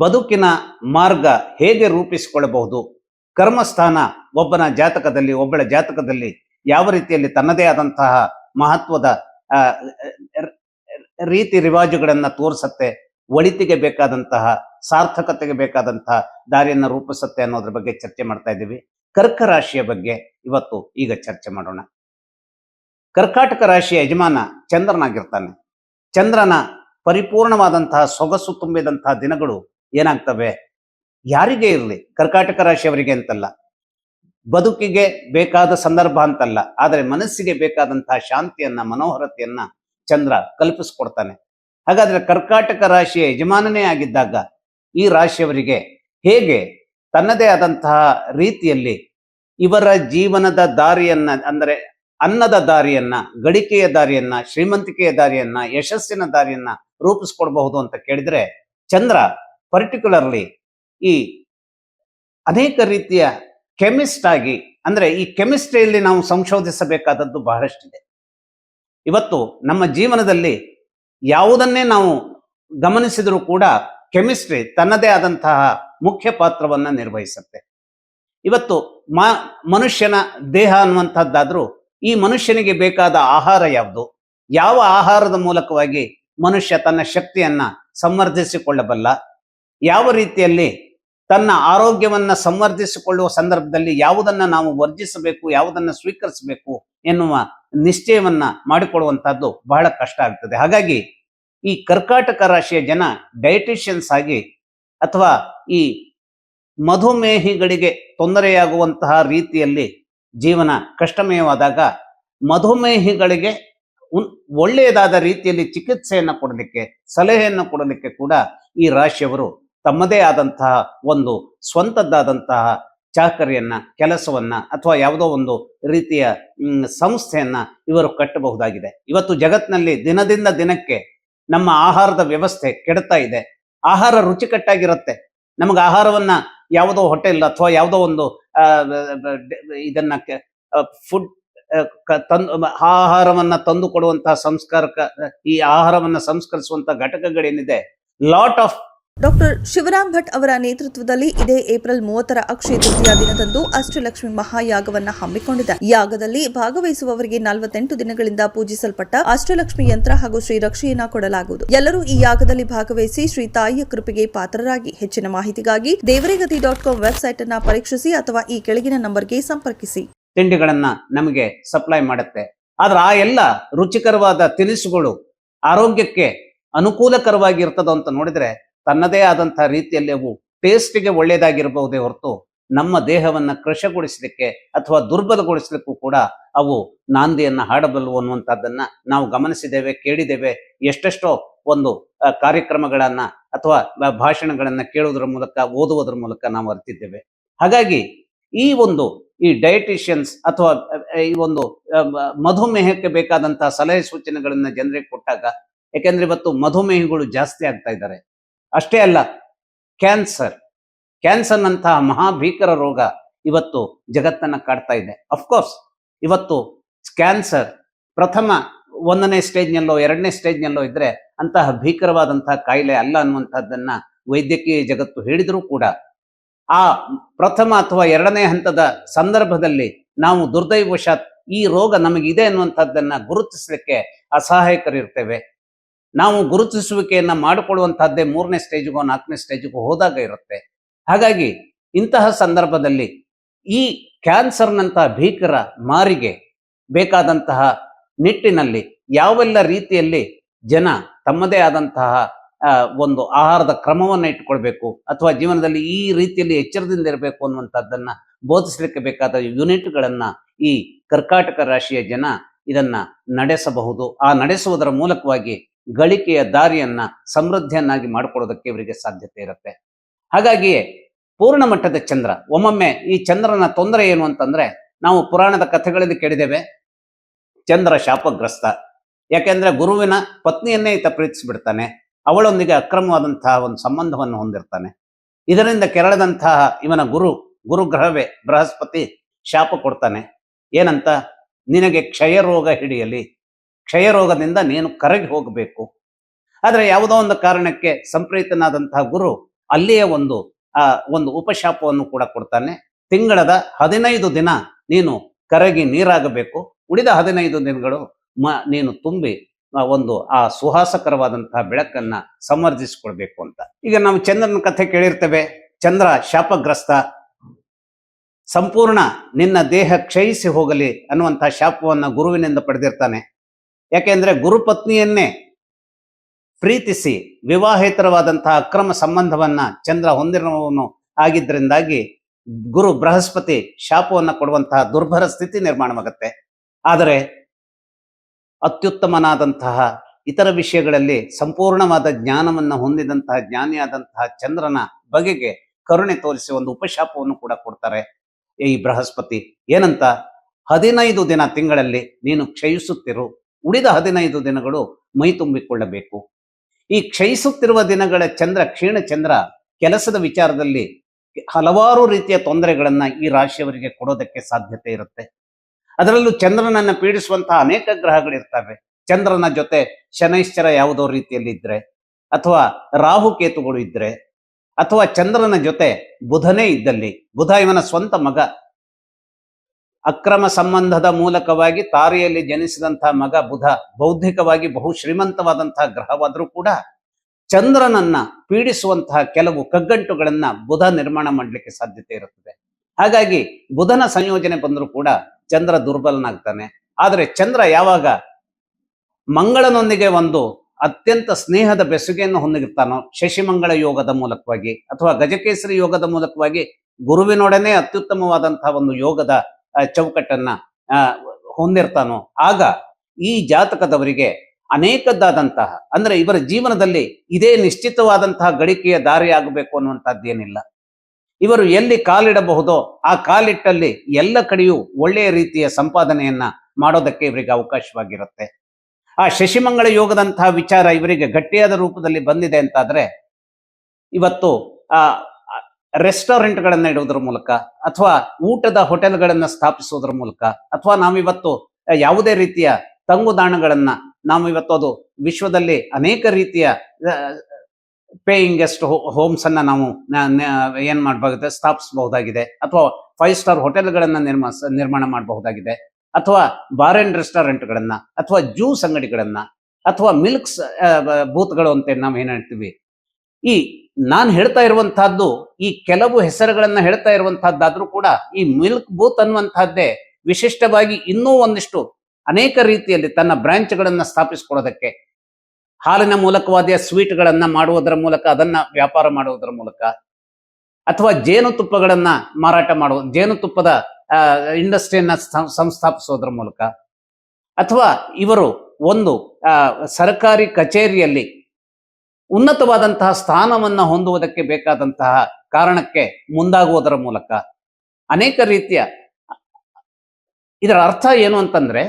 ಬದುಕಿನ ಮಾರ್ಗ ಹೇಗೆ ರೂಪಿಸಿಕೊಳ್ಳಬಹುದು? ಕರ್ಮಸ್ಥಾನ ಒಬ್ಬನ ಜಾತಕದಲ್ಲಿ, ಒಬ್ಬಳ ಜಾತಕದಲ್ಲಿ ಯಾವ ರೀತಿಯಲ್ಲಿ ತನ್ನದೇ ಆದಂತಹ ಮಹತ್ವದ ರೀತಿ ರಿವಾಜುಗಳನ್ನ ತೋರಿಸತ್ತೆ, ಒಳಿತಿಗೆ ಬೇಕಾದಂತಹ, ಸಾರ್ಥಕತೆಗೆ ಬೇಕಾದಂತಹ ದಾರಿಯನ್ನ ರೂಪಿಸುತ್ತೆ ಅನ್ನೋದ್ರ ಬಗ್ಗೆ ಚರ್ಚೆ ಮಾಡ್ತಾ ಇದ್ದೀವಿ. ಕರ್ಕ ರಾಶಿಯ ಬಗ್ಗೆ ಇವತ್ತು ಈಗ ಚರ್ಚೆ ಮಾಡೋಣ. ಕರ್ಕಾಟಕ ರಾಶಿಯ ಯಜಮಾನ ಚಂದ್ರನಾಗಿರ್ತಾನೆ. ಚಂದ್ರನ ಪರಿಪೂರ್ಣವಾದಂತಹ ಸೊಗಸು ತುಂಬಿದಂತಹ ದಿನಗಳು ಏನಾಗ್ತವೆ? ಯಾರಿಗೆ ಇರಲಿ? ಕರ್ಕಾಟಕ ರಾಶಿಯವರಿಗೆ ಅಂತಲ್ಲ. ಬದುಕಿಗೆ ಬೇಕಾದ ಸಂದರ್ಭ ಅಂತಲ್ಲ. ಆದರೆ ಮನಸ್ಸಿಗೆ ಬೇಕಾದಂತಹ ಶಾಂತಿಯನ್ನ, ಮನೋಹರತೆಯನ್ನ ಚಂದ್ರ ಕಲ್ಪಿಸ್ಕೊಡ್ತಾನೆ. ಹಾಗಾದ್ರೆ ಕರ್ಕಾಟಕ ರಾಶಿಯ ಯಜಮಾನನೇ ಆಗಿದ್ದಾಗ ಈ ರಾಶಿಯವರಿಗೆ ಹೇಗೆ ತನ್ನದೇ ಆದಂತಹ ರೀತಿಯಲ್ಲಿ ಇವರ ಜೀವನದ ದಾರಿಯನ್ನ, ಅಂದರೆ ಅನ್ನದ ದಾರಿಯನ್ನ ಗಳಿಕೆಯ ದಾರಿಯನ್ನ, ಶ್ರೀಮಂತಿಕೆಯ ದಾರಿಯನ್ನ, ಯಶಸ್ಸಿನ ದಾರಿಯನ್ನ ರೂಪಿಸ್ಕೊಡ್ಬಹುದು ಅಂತ ಕೇಳಿದ್ರೆ ಚಂದ್ರ ಪರ್ಟಿಕ್ಯುಲರ್ಲಿ ಈ ಅನೇಕ ರೀತಿಯ ಕೆಮಿಸ್ಟ್ ಆಗಿ, ಅಂದ್ರೆ ಈ ಕೆಮಿಸ್ಟ್ರಿಯಲ್ಲಿ ನಾವು ಸಂಶೋಧಿಸಬೇಕಾದದ್ದು ಬಹಳಷ್ಟಿದೆ. ಇವತ್ತು ನಮ್ಮ ಜೀವನದಲ್ಲಿ ಯಾವುದನ್ನೇ ನಾವು ಗಮನಿಸಿದರೂ ಕೂಡ ಕೆಮಿಸ್ಟ್ರಿ ತನ್ನದೇ ಆದಂತಹ ಮುಖ್ಯ ಪಾತ್ರವನ್ನ ನಿರ್ವಹಿಸುತ್ತೆ. ಇವತ್ತು ಮ, ಮನುಷ್ಯನ ದೇಹ ಅನ್ನುವಂಥದ್ದಾದರೂ ಈ ಮನುಷ್ಯನಿಗೆ ಬೇಕಾದ ಆಹಾರ ಯಾವುದು? ಯಾವ ಆಹಾರದ ಮೂಲಕವಾಗಿ ಮನುಷ್ಯ ತನ್ನ ಶಕ್ತಿಯನ್ನ ಸಂವರ್ಧಿಸಿಕೊಳ್ಳಬಲ್ಲ? ಯಾವ ರೀತಿಯಲ್ಲಿ ತನ್ನ ಆರೋಗ್ಯವನ್ನ ಸಂವರ್ಧಿಸಿಕೊಳ್ಳುವ ಸಂದರ್ಭದಲ್ಲಿ ಯಾವುದನ್ನ ನಾವು ವರ್ಜಿಸಬೇಕು, ಯಾವುದನ್ನ ಸ್ವೀಕರಿಸಬೇಕು ಎನ್ನುವ ನಿಶ್ಚಯವನ್ನ ಮಾಡಿಕೊಳ್ಳುವಂತಹದ್ದು ಬಹಳ ಕಷ್ಟ ಆಗ್ತದೆ. ಹಾಗಾಗಿ ಈ ಕರ್ಕಾಟಕ ರಾಶಿಯ ಜನ ಡಯಟಿಷಿಯನ್ಸ್ ಆಗಿ ಅಥವಾ ಈ ಮಧುಮೇಹಿಗಳಿಗೆ ತೊಂದರೆಯಾಗುವಂತಹ ರೀತಿಯಲ್ಲಿ ಜೀವನ ಕಷ್ಟಮಯವಾದಾಗ ಮಧುಮೇಹಿಗಳಿಗೆ ಒಳ್ಳೆಯದಾದ ರೀತಿಯಲ್ಲಿ ಚಿಕಿತ್ಸೆಯನ್ನು ಕೊಡಲಿಕ್ಕೆ, ಸಲಹೆಯನ್ನು ಕೊಡಲಿಕ್ಕೆ ಕೂಡ ಈ ರಾಶಿಯವರು ತಮ್ಮದೇ ಆದಂತಹ ಒಂದು ಸ್ವಂತದ್ದಾದಂತಹ ಚಾಕರಿಯನ್ನ, ಕೆಲಸವನ್ನ ಅಥವಾ ಯಾವುದೋ ಒಂದು ರೀತಿಯ ಸಂಸ್ಥೆಯನ್ನ ಇವರು ಕಟ್ಟಬಹುದಾಗಿದೆ. ಇವತ್ತು ಜಗತ್ತಿನಲ್ಲಿ ದಿನದಿಂದ ದಿನಕ್ಕೆ ನಮ್ಮ ಆಹಾರದ ವ್ಯವಸ್ಥೆ ಕೆಡ್ತಾ ಇದೆ. ಆಹಾರ ರುಚಿಕಟ್ಟಾಗಿರುತ್ತೆ. ನಮಗೆ ಆಹಾರವನ್ನ ಯಾವುದೋ ಹೋಟೆಲ್ ಅಥವಾ ಯಾವುದೋ ಒಂದು ಇದನ್ನ ಫುಡ್ ತಂದು ಆಹಾರವನ್ನ ತಂದು ಕೊಡುವಂತಹ ಸಂಸ್ಕಾರಕ, ಈ ಆಹಾರವನ್ನ ಸಂಸ್ಕರಿಸುವಂತಹ ಘಟಕಗಳೇನಿದೆ? Lot of doctor Shivaram Bhat ಅವರ ನೇತೃತ್ವದಲ್ಲಿ ಇದೇ ಏಪ್ರಿಲ್ ಮೂವತ್ತರ ಅಕ್ಷಯ ತೃತೀಯ ದಿನದಂದು ಅಷ್ಟಲಕ್ಷ್ಮಿ ಮಹಾಯಾಗವನ್ನ ಹಮ್ಮಿಕೊಂಡಿದೆ. ಯಾಗದಲ್ಲಿ ಭಾಗವಹಿಸುವವರಿಗೆ ನಲವತ್ತೆಂಟು ದಿನಗಳಿಂದ ಪೂಜಿಸಲ್ಪಟ್ಟ ಅಷ್ಟಲಕ್ಷ್ಮಿ ಯಂತ್ರ ಹಾಗೂ ಶ್ರೀರಕ್ಷೆಯನ್ನ ಕೊಡಲಾಗುವುದು. ಎಲ್ಲರೂ ಈ ಯಾಗದಲ್ಲಿ ಭಾಗವಹಿಸಿ ಶ್ರೀ ತಾಯಿಯ ಕೃಪೆಗೆ ಪಾತ್ರರಾಗಿ. ಹೆಚ್ಚಿನ ಮಾಹಿತಿಗಾಗಿ ದೇವರೇಗತಿ ಡಾಟ್ ಕಾಮ್ ವೆಬ್ಸೈಟ್ ಅನ್ನ ಪರೀಕ್ಷಿಸಿ ಅಥವಾ ಈ ಕೆಳಗಿನ ನಂಬರ್ಗೆ ಸಂಪರ್ಕಿಸಿ. ತಿಂಡಿಗಳನ್ನ ನಮಗೆ ಸಪ್ಲೈ ಮಾಡುತ್ತೆ. ಆದ್ರೆ ಆ ಎಲ್ಲ ರುಚಿಕರವಾದ ತಿನಿಸುಗಳು ಆರೋಗ್ಯಕ್ಕೆ ಅನುಕೂಲಕರವಾಗಿ ಇರ್ತದೋ ಅಂತ ನೋಡಿದ್ರೆ ತನ್ನದೇ ಆದಂತಹ ರೀತಿಯಲ್ಲಿ ಅವು ಟೇಸ್ಟಿಗೆ ಒಳ್ಳೆಯದಾಗಿರಬಹುದೇ ಹೊರತು ನಮ್ಮ ದೇಹವನ್ನ ಕೃಶಗೊಳಿಸಲಿಕ್ಕೆ ಅಥವಾ ದುರ್ಬಲಗೊಳಿಸಲಿಕ್ಕೂ ಕೂಡ ಅವು ನಾಂದಿಯನ್ನ ಹಾಡಬಲ್ಲವು ಅನ್ನುವಂಥದ್ದನ್ನ ನಾವು ಗಮನಿಸಿದ್ದೇವೆ, ಕೇಳಿದ್ದೇವೆ. ಎಷ್ಟೆಷ್ಟೋ ಒಂದು ಕಾರ್ಯಕ್ರಮಗಳನ್ನು ಅಥವಾ ಭಾಷಣಗಳನ್ನ ಕೇಳುವುದರ ಮೂಲಕ, ಓದುವುದರ ಮೂಲಕ ನಾವು ಅರಿತಿದ್ದೇವೆ. ಹಾಗಾಗಿ ಈ ಒಂದು, ಈ ಡಯಟಿಷಿಯನ್ಸ್ ಅಥವಾ, ಈ ಒಂದು ಮಧುಮೇಹಕ್ಕೆ ಬೇಕಾದಂತಹ ಸಲಹೆ ಸೂಚನೆಗಳನ್ನ ಜನರಿಗೆ ಕೊಟ್ಟಾಗ ಯಾಕೆಂದ್ರೆ ಇವತ್ತು ಮಧುಮೇಹಿಗಳು ಜಾಸ್ತಿ ಆಗ್ತಾ ಇದ್ದಾರೆ. ಅಷ್ಟೇ ಅಲ್ಲ, ಕ್ಯಾನ್ಸರ್. ಕ್ಯಾನ್ಸರ್ ನಂತಹ ಮಹಾಭೀಕರ ರೋಗ ಇವತ್ತು ಜಗತ್ತನ್ನ ಕಾಡ್ತಾ ಇದೆ. ಅಫ್ಕೋರ್ಸ್ ಇವತ್ತು ಕ್ಯಾನ್ಸರ್ ಪ್ರಥಮ ಒಂದನೇ ಸ್ಟೇಜ್ನಲ್ಲೋ, ಎರಡನೇ ಸ್ಟೇಜ್ನಲ್ಲೋ ಇದ್ರೆ ಅಂತಹ ಭೀಕರವಾದಂತಹ ಕಾಯಿಲೆ ಅಲ್ಲ ಅನ್ನುವಂಥದ್ದನ್ನ ವೈದ್ಯಕೀಯ ಜಗತ್ತು ಹೇಳಿದರೂ ಕೂಡ ಆ ಪ್ರಥಮ ಅಥವಾ ಎರಡನೇ ಹಂತದ ಸಂದರ್ಭದಲ್ಲಿ ನಾವು ದುರ್ದೈವಶಾತ್ ಈ ರೋಗ ನಮಗಿದೆ ಅನ್ನುವಂಥದ್ದನ್ನ ಗುರುತಿಸಲಿಕ್ಕೆ ಅಸಹಾಯಕರಿರ್ತೇವೆ. ನಾವು ಗುರುತಿಸುವಿಕೆಯನ್ನು ಮಾಡಿಕೊಳ್ಳುವಂತಹದ್ದೇ ಮೂರನೇ ಸ್ಟೇಜ್ಗೋ ನಾಲ್ಕನೇ ಸ್ಟೇಜ್ಗೋ ಹೋದಾಗ ಇರುತ್ತೆ. ಹಾಗಾಗಿ ಇಂತಹ ಸಂದರ್ಭದಲ್ಲಿ ಈ ಕ್ಯಾನ್ಸರ್ನಂತಹ ಭೀಕರ ಮಾರಿಗೆ ಬೇಕಾದಂತಹ ನಿಟ್ಟಿನಲ್ಲಿ ಯಾವೆಲ್ಲ ರೀತಿಯಲ್ಲಿ ಜನ ತಮ್ಮದೇ ಆದಂತಹ ಒಂದು ಆಹಾರದ ಕ್ರಮವನ್ನು ಇಟ್ಟುಕೊಳ್ಬೇಕು ಅಥವಾ ಜೀವನದಲ್ಲಿ ಈ ರೀತಿಯಲ್ಲಿ ಎಚ್ಚರದಿಂದ ಇರಬೇಕು ಅನ್ನುವಂಥದ್ದನ್ನ ಬೋಧಿಸಲಿಕ್ಕೆ ಬೇಕಾದ ಯೂನಿಟ್ಗಳನ್ನ ಈ ಕರ್ಕಾಟಕ ರಾಶಿಯ ಜನ ಇದನ್ನ ನಡೆಸಬಹುದು. ಆ ನಡೆಸುವುದರ ಮೂಲಕವಾಗಿ ಗಳಿಕೆಯ ದಾರಿಯನ್ನ ಸಮೃದ್ಧಿಯನ್ನಾಗಿ ಮಾಡಿಕೊಡೋದಕ್ಕೆ ಇವರಿಗೆ ಸಾಧ್ಯತೆ ಇರುತ್ತೆ. ಹಾಗಾಗಿಯೇ ಪೂರ್ಣ ಮಟ್ಟದ ಚಂದ್ರ, ಒಮ್ಮೊಮ್ಮೆ ಈ ಚಂದ್ರನ ತೊಂದರೆ ಏನು ಅಂತಂದ್ರೆ ನಾವು ಪುರಾಣದ ಕಥೆಗಳಲ್ಲಿ ಕೇಳಿದ್ದೇವೆ, ಚಂದ್ರ ಶಾಪಗ್ರಸ್ತ. ಯಾಕೆಂದ್ರೆ ಗುರುವಿನ ಪತ್ನಿಯನ್ನೇ ಈತ ಪ್ರೀತಿಸಿಬಿಡ್ತಾನೆ, ಅವಳೊಂದಿಗೆ ಅಕ್ರಮವಾದಂತಹ ಒಂದು ಸಂಬಂಧವನ್ನು ಹೊಂದಿರ್ತಾನೆ. ಇದರಿಂದ ಕೆರಳದಂತಹ ಇವನ ಗುರು, ಗುರುಗ್ರಹವೇ ಬೃಹಸ್ಪತಿ ಶಾಪ ಕೊಡ್ತಾನೆ. ಏನಂತ, ನಿನಗೆ ಕ್ಷಯ ರೋಗ ಹಿಡಿಯಲಿ ಕ್ಷಯ ರೋಗದಿಂದ ನೀನು ಕರಗಿ ಹೋಗಬೇಕು. ಆದರೆ ಯಾವುದೋ ಒಂದು ಕಾರಣಕ್ಕೆ ಸಂಪ್ರೀತನಾದಂತಹ ಗುರು ಅಲ್ಲಿಯೇ ಒಂದು, ಆ, ಒಂದು ಉಪಶಾಪವನ್ನು ಕೂಡ ಕೊಡ್ತಾನೆ. ತಿಂಗಳದ ಹದಿನೈದು ದಿನ ನೀನು ಕರಗಿ ನೀರಾಗಬೇಕು. ಉಳಿದ ಹದಿನೈದು ದಿನಗಳು ಮ, ನೀನು ತುಂಬಿ ಒಂದು, ಆ, ಸುಹಾಸಕರವಾದಂತಹ ಬೆಳಕನ್ನ ಸಮರ್ಜಿಸಿಕೊಳ್ಬೇಕು ಅಂತ. ಈಗ ನಾವು ಚಂದ್ರನ ಕಥೆ ಕೇಳಿರ್ತೇವೆ. ಚಂದ್ರ ಶಾಪಗ್ರಸ್ತ. ಸಂಪೂರ್ಣ ನಿನ್ನ ದೇಹ ಕ್ಷಯಿಸಿ ಹೋಗಲಿ ಅನ್ನುವಂತಹ ಶಾಪವನ್ನ ಗುರುವಿನಿಂದ ಪಡೆದಿರ್ತಾನೆ. ಯಾಕೆಂದ್ರೆ ಗುರುಪತ್ನಿಯನ್ನೇ ಪ್ರೀತಿಸಿ ವಿವಾಹೇತರವಾದಂತಹ ಅಕ್ರಮ ಸಂಬಂಧವನ್ನ ಚಂದ್ರ ಹೊಂದಿರುವವನು ಆಗಿದ್ದರಿಂದಾಗಿ ಗುರು ಬೃಹಸ್ಪತಿ ಶಾಪವನ್ನ ಕೊಡುವಂತಹ ದುರ್ಭರ ಸ್ಥಿತಿ ನಿರ್ಮಾಣವಾಗುತ್ತೆ. ಆದರೆ ಅತ್ಯುತ್ತಮನಾದಂತಹ ಇತರ ವಿಷಯಗಳಲ್ಲಿ ಸಂಪೂರ್ಣವಾದ ಜ್ಞಾನವನ್ನ ಹೊಂದಿದಂತಹ ಜ್ಞಾನಿಯಾದಂತಹ ಚಂದ್ರನ ಬಗೆಗೆ ಕರುಣೆ ತೋರಿಸಿ ಒಂದು ಉಪಶಾಪವನ್ನು ಕೂಡ ಕೊಡ್ತಾರೆ ಈ ಬೃಹಸ್ಪತಿ. ಏನಂತ? ಹದಿನೈದು ದಿನ ತಿಂಗಳಲ್ಲಿ ನೀನು ಕ್ಷಯಿಸುತ್ತಿರು. ಉಳಿದ ಹದಿನೈದು ದಿನಗಳು ಮೈ ತುಂಬಿಕೊಳ್ಳಬೇಕು. ಈ ಕ್ಷಯಿಸುತ್ತಿರುವ ದಿನಗಳ ಚಂದ್ರ, ಕ್ಷೀಣ ಚಂದ್ರ ಕೆಲಸದ ವಿಚಾರದಲ್ಲಿ ಹಲವಾರು ರೀತಿಯ ತೊಂದರೆಗಳನ್ನ ಈ ರಾಶಿಯವರಿಗೆ ಕೊಡೋದಕ್ಕೆ ಸಾಧ್ಯತೆ ಇರುತ್ತೆ. ಅದರಲ್ಲೂ ಚಂದ್ರನನ್ನ ಪೀಡಿಸುವಂತಹ ಅನೇಕ ಗ್ರಹಗಳಿರ್ತವೆ. ಚಂದ್ರನ ಜೊತೆ ಶನೈಶ್ಚರ ಯಾವುದೋ ರೀತಿಯಲ್ಲಿ ಇದ್ರೆ, ಅಥವಾ ರಾಹು ಕೇತುಗಳು ಇದ್ರೆ, ಅಥವಾ ಚಂದ್ರನ ಜೊತೆ ಬುಧನೇ ಇದ್ದಲ್ಲಿ, ಬುಧ ಇವನ ಸ್ವಂತ ಮಗ ಅಕ್ರಮ ಸಂಬಂಧದ ಮೂಲಕವಾಗಿ ತಾರೆಯಲ್ಲಿ ಜನಿಸಿದಂತಹ ಮಗ ಬುಧ ಬೌದ್ಧಿಕವಾಗಿ ಬಹು ಶ್ರೀಮಂತವಾದಂತಹ ಗ್ರಹವಾದರೂ ಕೂಡ ಚಂದ್ರನನ್ನ ಪೀಡಿಸುವಂತಹ ಕೆಲವು ಕಗ್ಗಂಟುಗಳನ್ನ ಬುಧ ನಿರ್ಮಾಣ ಮಾಡಲಿಕ್ಕೆ ಸಾಧ್ಯತೆ ಇರುತ್ತದೆ. ಹಾಗಾಗಿ ಬುಧನ ಸಂಯೋಜನೆ ಬಂದರೂ ಕೂಡ ಚಂದ್ರ ದುರ್ಬಲನಾಗ್ತಾನೆ. ಆದರೆ ಚಂದ್ರ ಯಾವಾಗ ಮಂಗಳನೊಂದಿಗೆ ಒಂದು ಅತ್ಯಂತ ಸ್ನೇಹದ ಬೆಸುಗೆಯನ್ನು ಹೊಂದಿರ್ತಾನೋ, ಶಶಿಮಂಗಳ ಯೋಗದ ಮೂಲಕವಾಗಿ ಅಥವಾ ಗಜಕೇಸರಿ ಯೋಗದ ಮೂಲಕವಾಗಿ ಗುರುವಿನೊಡನೆ ಅತ್ಯುತ್ತಮವಾದಂತಹ ಒಂದು ಯೋಗದ ಚೌಕಟ್ಟನ್ನ ಹೊಂದಿರ್ತಾನೋ. ಆಗ ಈ ಜಾತಕದವರಿಗೆ ಅನೇಕದ್ದಾದಂತಹ, ಅಂದ್ರೆ ಇವರ ಜೀವನದಲ್ಲಿ ಇದೇ ನಿಶ್ಚಿತವಾದಂತಹ ಗಳಿಕೆಯ ದಾರಿ ಆಗಬೇಕು ಅನ್ನುವಂಥದ್ದೇನಿಲ್ಲ. ಇವರು ಎಲ್ಲಿ ಕಾಲಿಡಬಹುದೋ ಆ ಕಾಲಿಟ್ಟಲ್ಲಿ ಎಲ್ಲ ಕಡೆಯೂ ಒಳ್ಳೆಯ ರೀತಿಯ ಸಂಪಾದನೆಯನ್ನ ಮಾಡೋದಕ್ಕೆ ಇವರಿಗೆ ಅವಕಾಶವಾಗಿರುತ್ತೆ. ಆ ಶಶಿಮಂಗಳ ಯೋಗದಂತಹ ವಿಚಾರ ಇವರಿಗೆ ಗಟ್ಟಿಯಾದ ರೂಪದಲ್ಲಿ ಬಂದಿದೆ ಅಂತಾದ್ರೆ, ಇವತ್ತು, ಆ ರೆಸ್ಟೋರೆಂಟ್ಗಳನ್ನ ಇಡುವುದರ ಮೂಲಕ ಅಥವಾ ಊಟದ ಹೋಟೆಲ್ಗಳನ್ನ ಸ್ಥಾಪಿಸುವುದರ ಮೂಲಕ ಅಥವಾ ನಾವಿವತ್ತು ಯಾವುದೇ ರೀತಿಯ ತಂಗುದಾಣಗಳನ್ನ ನಾವು ಇವತ್ತು ಅದು ವಿಶ್ವದಲ್ಲಿ ಅನೇಕ ರೀತಿಯ ಪೇಯಿಂಗ್ ಗೆಸ್ಟ್ ಹೋಮ್ಸ್ ಅನ್ನ ನಾವು ಏನ್ ಮಾಡಬಹುದಾಗಿದೆ ಸ್ಥಾಪಿಸಬಹುದಾಗಿದೆ ಅಥವಾ ಫೈವ್ ಸ್ಟಾರ್ ಹೋಟೆಲ್ಗಳನ್ನ ನಿರ್ಮ, ನಿರ್ಮಾಣ ಮಾಡಬಹುದಾಗಿದೆ ಅಥವಾ ಬಾರ್ ಅಂಡ್ ರೆಸ್ಟೋರೆಂಟ್ಗಳನ್ನ ಅಥವಾ ಜ್ಯೂಸ್ ಅಂಗಡಿಗಳನ್ನ ಅಥವಾ ಮಿಲ್ಕ್ಸ್ ಬೂತ್ಗಳು ಅಂತ ನಾವು ಏನ್ ಹೇಳ್ತೀವಿ. ಈ ನಾನು ಹೇಳ್ತಾ ಇರುವಂತಹದ್ದು ಈ ಕೆಲವು ಹೆಸರುಗಳನ್ನ ಹೇಳ್ತಾ ಇರುವಂತಹದ್ದಾದ್ರೂ ಕೂಡ ಈ ಮಿಲ್ಕ್ ಬೂತ್ ಅನ್ನುವಂತಹದ್ದೇ ವಿಶಿಷ್ಟವಾಗಿ ಇನ್ನೂ ಒಂದಿಷ್ಟು ಅನೇಕ ರೀತಿಯಲ್ಲಿ ತನ್ನ ಬ್ರಾಂಚ್ಗಳನ್ನ ಸ್ಥಾಪಿಸಿಕೊಳ್ಳೋದಕ್ಕೆ, ಹಾಲಿನ ಮೂಲಕವಾದ ಸ್ವೀಟ್ಗಳನ್ನ ಮಾಡುವುದರ ಮೂಲಕ, ಅದನ್ನ ವ್ಯಾಪಾರ ಮಾಡುವುದರ ಮೂಲಕ, ಅಥವಾ ಜೇನುತುಪ್ಪಗಳನ್ನ ಮಾರಾಟ ಮಾಡುವ, ಜೇನುತುಪ್ಪದ ಇಂಡಸ್ಟ್ರಿಯನ್ನ ಸಂಸ್ಥಾಪಿಸೋದ್ರ ಮೂಲಕ, ಅಥವಾ ಇವರು ಒಂದು ಸರ್ಕಾರಿ ಕಚೇರಿಯಲ್ಲಿ ಉನ್ನತವಾದಂತಹ ಸ್ಥಾನವನ್ನ ಹೊಂದುವುದಕ್ಕೆ ಬೇಕಾದಂತಹ ಕಾರಣಕ್ಕೆ ಮುಂದಾಗುವುದರ ಮೂಲಕ ಅನೇಕ ರೀತಿಯ ಇದರ ಅರ್ಥ ಏನು ಅಂತಂದ್ರೆ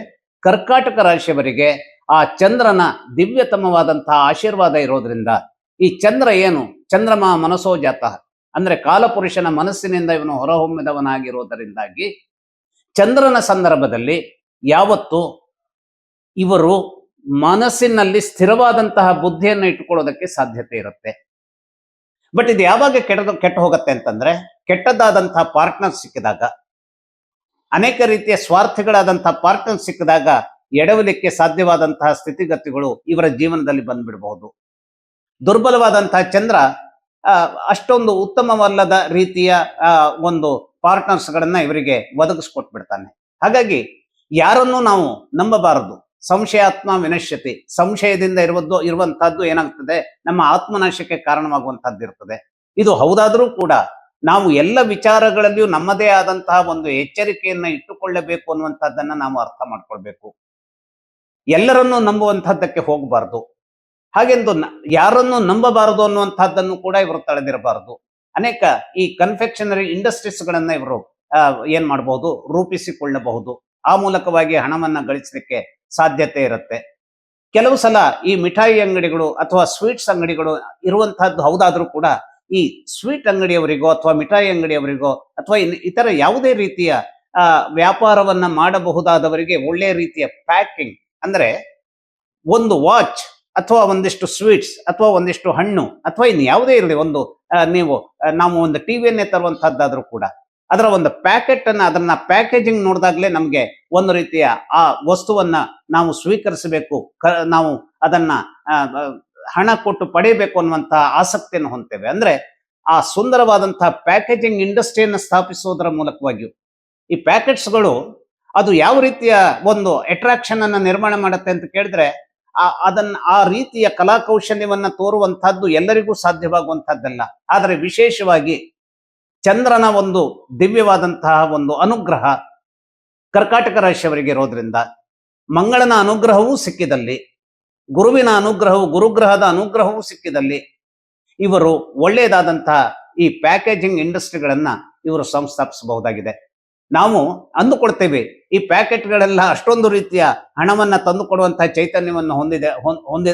ಕರ್ಕಾಟಕ ರಾಶಿಯವರಿಗೆ ಆ ಚಂದ್ರನ ದಿವ್ಯತಮವಾದಂತಹ ಆಶೀರ್ವಾದ ಇರೋದ್ರಿಂದ ಈ ಚಂದ್ರ ಏನು? ಚಂದ್ರಮ ಮನಸ್ಸೋ ಜಾತ. ಅಂದ್ರೆ ಕಾಲಪುರುಷನ ಮನಸ್ಸಿನಿಂದ ಇವನು ಹೊರಹೊಮ್ಮಿದವನಾಗಿರೋದರಿಂದಾಗಿ ಚಂದ್ರನ ಸಂದರ್ಭದಲ್ಲಿ ಯಾವತ್ತು ಇವರು ಮನಸ್ಸಿನಲ್ಲಿ ಸ್ಥಿರವಾದಂತಹ ಬುದ್ಧಿಯನ್ನು ಇಟ್ಟುಕೊಳ್ಳೋದಕ್ಕೆ ಸಾಧ್ಯತೆ ಇರುತ್ತೆ. ಬಟ್ ಇದು ಯಾವಾಗ ಕೆಟ್ಟ ಕೆಟ್ಟ ಹೋಗುತ್ತೆ ಅಂತಂದ್ರೆ, ಕೆಟ್ಟದಾದಂತಹ ಪಾರ್ಟ್ನರ್ ಸಿಕ್ಕಿದಾಗ, ಅನೇಕ ರೀತಿಯ ಸ್ವಾರ್ಥಗಳಾದಂತಹ ಪಾರ್ಟ್ನರ್ ಸಿಕ್ಕಿದಾಗ ಎಡವಲಿಕ್ಕೆ ಸಾಧ್ಯವಾದಂತಹ ಸ್ಥಿತಿಗತಿಗಳು ಇವರ ಜೀವನದಲ್ಲಿ ಬಂದ್ಬಿಡಬಹುದು. ದುರ್ಬಲವಾದಂತಹ ಚಂದ್ರ ಅಷ್ಟೊಂದು ಉತ್ತಮವಲ್ಲದ ರೀತಿಯ ಒಂದು ಪಾರ್ಟ್ನರ್ಸ್ಗಳನ್ನ ಇವರಿಗೆ ಒದಗಿಸ್ಕೊಟ್ಬಿಡ್ತಾನೆ. ಹಾಗಾಗಿ ಯಾರನ್ನು ನಾವು ನಂಬಬಾರದು. ಸಂಶಯಾತ್ಮ ವಿನಶ್ಯತಿ. ಸಂಶಯದಿಂದ ಇರುವುದು, ಇರುವಂತಹದ್ದು ಏನಾಗ್ತದೆ? ನಮ್ಮ ಆತ್ಮನಾಶಕ್ಕೆ ಕಾರಣವಾಗುವಂತಹದ್ದು ಇರ್ತದೆ ಇದು ಹೌದಾದರೂ ಕೂಡ ನಾವು ಎಲ್ಲ ವಿಚಾರಗಳಲ್ಲಿಯೂ ನಮ್ಮದೇ ಆದಂತಹ ಒಂದು ಎಚ್ಚರಿಕೆಯನ್ನ ಇಟ್ಟುಕೊಳ್ಳಬೇಕು ಅನ್ನುವಂಥದ್ದನ್ನ ನಾವು ಅರ್ಥ ಮಾಡ್ಕೊಳ್ಬೇಕು. ಎಲ್ಲರನ್ನೂ ನಂಬುವಂತಹದ್ದಕ್ಕೆ ಹೋಗಬಾರ್ದು. ಹಾಗೆಂದು ಯಾರನ್ನು ನಂಬಬಾರದು ಅನ್ನುವಂಥದ್ದನ್ನು ಕೂಡ ಇವರು ತಳೆದಿರಬಾರದು. ಅನೇಕ ಈ ಕನ್ಫೆಕ್ಷನರಿ ಇಂಡಸ್ಟ್ರೀಸ್ ಗಳನ್ನ ಇವರು ಏನ್ ಮಾಡಬಹುದು ರೂಪಿಸಿಕೊಳ್ಳಬಹುದು. ಆ ಮೂಲಕವಾಗಿ ಹಣವನ್ನ ಗಳಿಸಲಿಕ್ಕೆ ಸಾಧ್ಯತೆ ಇರುತ್ತೆ. ಕೆಲವು ಸಲ ಈ ಮಿಠಾಯಿ ಅಂಗಡಿಗಳು ಅಥವಾ ಸ್ವೀಟ್ಸ್ ಅಂಗಡಿಗಳು ಇರುವಂತಹದ್ದು ಹೌದಾದ್ರೂ ಕೂಡ ಈ ಸ್ವೀಟ್ ಅಂಗಡಿಯವರಿಗೋ ಅಥವಾ ಮಿಠಾಯಿ ಅಂಗಡಿಯವರಿಗೋ ಅಥವಾ ಇತರ ಯಾವುದೇ ರೀತಿಯ ವ್ಯಾಪಾರವನ್ನ ಮಾಡಬಹುದಾದವರಿಗೆ ಒಳ್ಳೆಯ ರೀತಿಯ ಪ್ಯಾಕಿಂಗ್ ಅಂದ್ರೆ ಒಂದು ವಾಚ್ ಅಥವಾ ಒಂದಿಷ್ಟು ಸ್ವೀಟ್ಸ್ ಅಥವಾ ಒಂದಿಷ್ಟು ಹಣ್ಣು ಅಥವಾ ಇನ್ನು ಯಾವುದೇ ಇರಲಿ ಒಂದು ನೀವು ನಾವು ಒಂದು ಟಿವಿಯನ್ನೇ ತರುವಂತಹದ್ದಾದ್ರೂ ಕೂಡ ಅದರ ಒಂದು ಪ್ಯಾಕೆಟ್ ಅನ್ನ, ಅದನ್ನ ಪ್ಯಾಕೇಜಿಂಗ್ ನೋಡಿದಾಗಲೇ ನಮಗೆ ಒಂದು ರೀತಿಯ ಆ ವಸ್ತುವನ್ನ ನಾವು ಸ್ವೀಕರಿಸಬೇಕು. ನಾವು ಅದನ್ನ ಹಣ ಕೊಟ್ಟು ಪಡೆಯಬೇಕು ಅನ್ನುವಂತಹ ಆಸಕ್ತಿಯನ್ನು ಹೊಂತೇವೆ ಅಂದ್ರೆ ಆ ಸುಂದರವಾದಂತಹ ಪ್ಯಾಕೇಜಿಂಗ್ ಇಂಡಸ್ಟ್ರಿಯನ್ನು ಸ್ಥಾಪಿಸುವುದರ ಮೂಲಕವಾಗಿಯೂ, ಈ ಪ್ಯಾಕೆಟ್ಸ್ಗಳು ಅದು ಯಾವ ರೀತಿಯ ಒಂದು ಅಟ್ರಾಕ್ಷನ್ ಅನ್ನ ನಿರ್ಮಾಣ ಮಾಡುತ್ತೆ ಅಂತ ಕೇಳಿದ್ರೆ, ಆ, ಅದನ್ನ, ಆ ರೀತಿಯ ಕಲಾಕೌಶಲ್ಯವನ್ನ ತೋರುವಂತಹದ್ದು ಎಲ್ಲರಿಗೂ ಸಾಧ್ಯವಾಗುವಂತಹದ್ದಲ್ಲ. ಆದರೆ ವಿಶೇಷವಾಗಿ ಚಂದ್ರನ ಒಂದು ದಿವ್ಯವಾದಂತಹ ಒಂದು ಅನುಗ್ರಹ ಕರ್ಕಾಟಕ ರಾಶಿಯವರಿಗೆ ಇರೋದ್ರಿಂದ ಮಂಗಳನ ಅನುಗ್ರಹವೂ ಸಿಕ್ಕಿದಲ್ಲಿ, ಗುರುವಿನ ಅನುಗ್ರಹವು, ಗುರುಗ್ರಹದ ಅನುಗ್ರಹವೂ ಸಿಕ್ಕಿದಲ್ಲಿ ಇವರು ಒಳ್ಳೆಯದಾದಂತಹ ಈ ಪ್ಯಾಕೇಜಿಂಗ್ ಇಂಡಸ್ಟ್ರಿಗಳನ್ನ ಇವರು ಸಂಸ್ಥಾಪಿಸಬಹುದಾಗಿದೆ. ನಾವು ಅಂದುಕೊಳ್ತೇವೆ, ಈ ಪ್ಯಾಕೆಟ್ಗಳೆಲ್ಲ ಅಷ್ಟೊಂದು ರೀತಿಯ ಹಣವನ್ನ ತಂದುಕೊಡುವಂತಹ ಚೈತನ್ಯವನ್ನು ಹೊಂದಿದೆ, ಹೊಂದಿ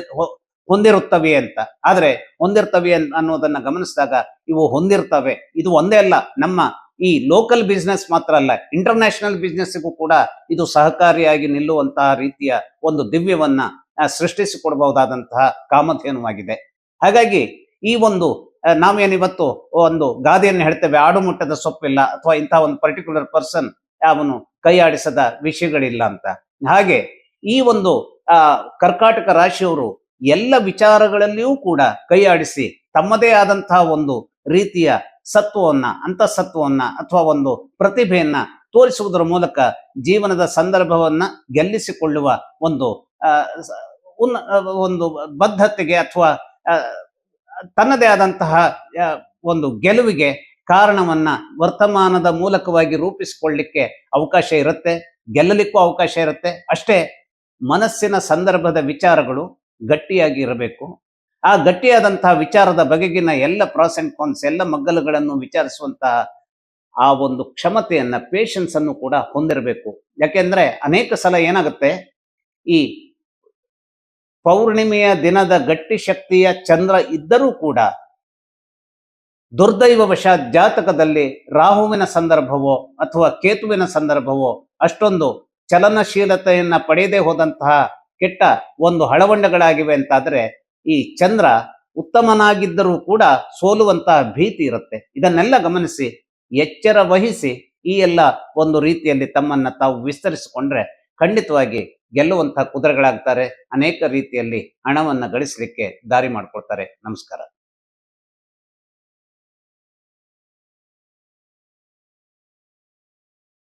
ಹೊಂದಿರುತ್ತವೆ ಅಂತ. ಆದ್ರೆ ಹೊಂದಿರ್ತವೆ ಅನ್- ಅನ್ನೋದನ್ನ ಗಮನಿಸಿದಾಗ ಇವು ಹೊಂದಿರ್ತವೆ. ಇದು ಒಂದೇ ಅಲ್ಲ, ನಮ್ಮ ಈ ಲೋಕಲ್ ಬಿಸ್ನೆಸ್ ಮಾತ್ರ ಅಲ್ಲ ಇಂಟರ್ನ್ಯಾಷನಲ್ ಬಿಸ್ನೆಸ್ಗೂ ಕೂಡ ಇದು ಸಹಕಾರಿಯಾಗಿ ನಿಲ್ಲುವಂತಹ ರೀತಿಯ ಒಂದು ದಿವ್ಯವನ್ನ ಸೃಷ್ಟಿಸಿಕೊಡಬಹುದಾದಂತಹ ಕಾಮಧೇನುವಾಗಿದೆ. ಹಾಗಾಗಿ ಈ ಒಂದು ನಾವೇನಿವತ್ತು ಒಂದು ಗಾದೆಯನ್ನು ಹೇಳ್ತೇವೆ ಆಡುಮುಟ್ಟದ ಸೊಪ್ಪಿಲ್ಲ ಅಥವಾ ಇಂತಹ ಒಂದು ಪರ್ಟಿಕ್ಯುಲರ್ ಪರ್ಸನ್ ಅವನು ಕೈ ಆಡಿಸದ ವಿಷಯಗಳಿಲ್ಲ ಅಂತ. ಹಾಗೆ ಈ ಒಂದು ಕರ್ಕಾಟಕ ರಾಶಿಯವರು ಎಲ್ಲ ವಿಚಾರಗಳಲ್ಲಿಯೂ ಕೂಡ ಕೈಯಾಡಿಸಿ ತಮ್ಮದೇ ಆದಂತಹ ಒಂದು ರೀತಿಯ ಸತ್ವವನ್ನ, ಅಂತಸತ್ವವನ್ನ ಅಥವಾ ಒಂದು ಪ್ರತಿಭೆಯನ್ನ ತೋರಿಸುವುದರ ಮೂಲಕ ಜೀವನದ ಸಂದರ್ಭವನ್ನ ಗೆಲ್ಲಿಸಿಕೊಳ್ಳುವ ಒಂದು ಉನ್ನ ಒಂದು ಬದ್ಧತೆಗೆ ಅಥವಾ ತನ್ನದೇ ಆದಂತಹ ಒಂದು ಗೆಲುವಿಗೆ ಕಾರಣವನ್ನ ವರ್ತಮಾನದ ಮೂಲಕವಾಗಿ ರೂಪಿಸಿಕೊಳ್ಳಿಕ್ಕೆ ಅವಕಾಶ ಇರುತ್ತೆ, ಗೆಲ್ಲಲಿಕ್ಕೂ ಅವಕಾಶ ಇರುತ್ತೆ. ಅಷ್ಟೇ ಮನಸ್ಸಿನ ಸಂದರ್ಭದ ವಿಚಾರಗಳು ಗಟ್ಟಿಯಾಗಿ ಇರಬೇಕು ಆ ಗಟ್ಟಿಯಾದಂತಹ ವಿಚಾರದ ಬಗೆಗಿನ ಎಲ್ಲ ಪ್ರಾಸ್ ಅಂಡ್ ಕಾನ್ಸ್ ಎಲ್ಲ ಮಗ್ಗಲುಗಳನ್ನು ವಿಚಾರಿಸುವಂತಹ ಆ ಒಂದು ಕ್ಷಮತೆಯನ್ನ ಪೇಷನ್ಸ್ ಅನ್ನು ಕೂಡ ಹೊಂದಿರಬೇಕು. ಯಾಕೆಂದ್ರೆ ಅನೇಕ ಸಲ ಏನಾಗುತ್ತೆ? ಈ ಪೌರ್ಣಿಮೆಯ ದಿನದ ಗಟ್ಟಿ ಶಕ್ತಿಯ ಚಂದ್ರ ಇದ್ದರೂ ಕೂಡ ದುರ್ದೈವವಶಾತ್ ಜಾತಕದಲ್ಲಿ ರಾಹುವಿನ ಸಂದರ್ಭವೋ ಅಥವಾ ಕೇತುವಿನ ಸಂದರ್ಭವೋ ಅಷ್ಟೊಂದು ಚಲನಶೀಲತೆಯನ್ನ ಪಡೆಯದೇ ಹೋದಂತಹ ಕೆಟ್ಟ ಒಂದು ಹಳವಂಡಗಳಾಗಿವೆ ಅಂತಾದರೆ ಈ ಚಂದ್ರ ಉತ್ತಮನಾಗಿದ್ದರೂ ಕೂಡ ಸೋಲುವಂತಹ ಭೀತಿ ಇರುತ್ತೆ. ಇದನ್ನೆಲ್ಲ ಗಮನಿಸಿ, ಎಚ್ಚರ ವಹಿಸಿ ಈ ಎಲ್ಲ ಒಂದು ರೀತಿಯಲ್ಲಿ ತಮ್ಮನ್ನ ತಾವು ವಿಸ್ತರಿಸಿಕೊಂಡ್ರೆ ಖಂಡಿತವಾಗಿ ಗೆಲ್ಲುವಂತಹ ಕುದುರೆಗಳಾಗ್ತಾರೆ, ಅನೇಕ ರೀತಿಯಲ್ಲಿ ಹಣವನ್ನು ಗಳಿಸಲಿಕ್ಕೆ ದಾರಿ ಮಾಡ್ಕೊಳ್ತಾರೆ ನಮಸ್ಕಾರ.